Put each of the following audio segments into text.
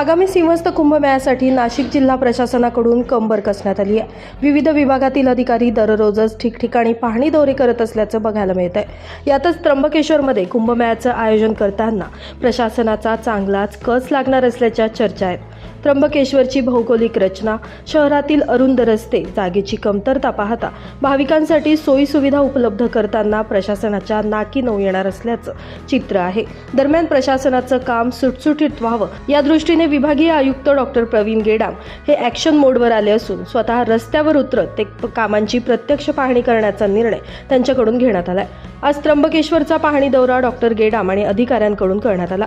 आगामी सिंहस्थ कुंभमेळ्यासाठी नाशिक जिल्हा प्रशासनाकडून कंबर कसण्यात आली आहे. विविध विभागातील अधिकारी दररोजच ठिकठिकाणी पाहणी दौरे करत असल्याचं बघायला मिळत आहे यातच त्र्यंबकेश्वरमध्ये कुंभमेळ्याचं आयोजन करताना प्रशासनाचा चांगलाच कस लागणार असल्याच्या चर्चा आहेत. त्र्यंबकेश्वरची भौगोलिक रचना शहरातील अरुंद रस्ते जागेची कमतरता पाहता भाविकांसाठी सोयीसुविधा उपलब्ध करताना प्रशासनाच्या नाकी नऊ येणार असल्याचं चित्र आहे. दरम्यान प्रशासनाचं काम सुटसुटीत व्हावं या दृष्टीने विभागीय आयुक्त डॉक्टर प्रवीण गेडाम हे ॲक्शन मोडवर आले असून स्वतः रस्त्यावर उतरत ते कामांची प्रत्यक्ष पाहणी करण्याचा निर्णय त्यांच्याकडून घेण्यात आलाय. आज त्र्यंबकेश्वरचा पाहणी दौरा डॉक्टर गेडाम आणि अधिकाऱ्यांकडून करण्यात आला.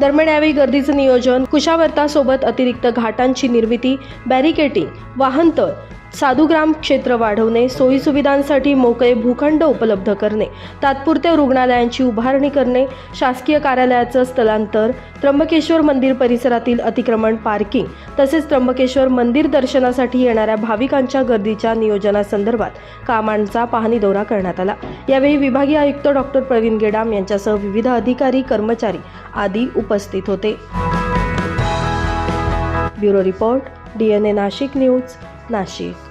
दरम्यान यावेळी गर्दीचं नियोजन कुशावर्तासोबत अतिरिक्त घाटांची निर्मिती बॅरिकेटिंग वाहनतळ साधुग्राम क्षेत्र वाढवणे सोयीसुविधांसाठी मोकळे भूखंड उपलब्ध करणे तात्पुरत्या रुग्णालयांची उभारणी करणे शासकीय कार्यालयाचं स्थलांतर त्र्यंबकेश्वर मंदिर परिसरातील अतिक्रमण पार्किंग तसेच त्र्यंबकेश्वर मंदिर दर्शनासाठी येणाऱ्या भाविकांच्या गर्दीच्या नियोजनासंदर्भात कामांचा पाहणी दौरा करण्यात आला. यावेळी विभागीय आयुक्त डॉक्टर प्रवीण गेडाम यांच्यासह विविध अधिकारी कर्मचारी आदी उपस्थित होते. Bureau report D N A Nashik news Nashik.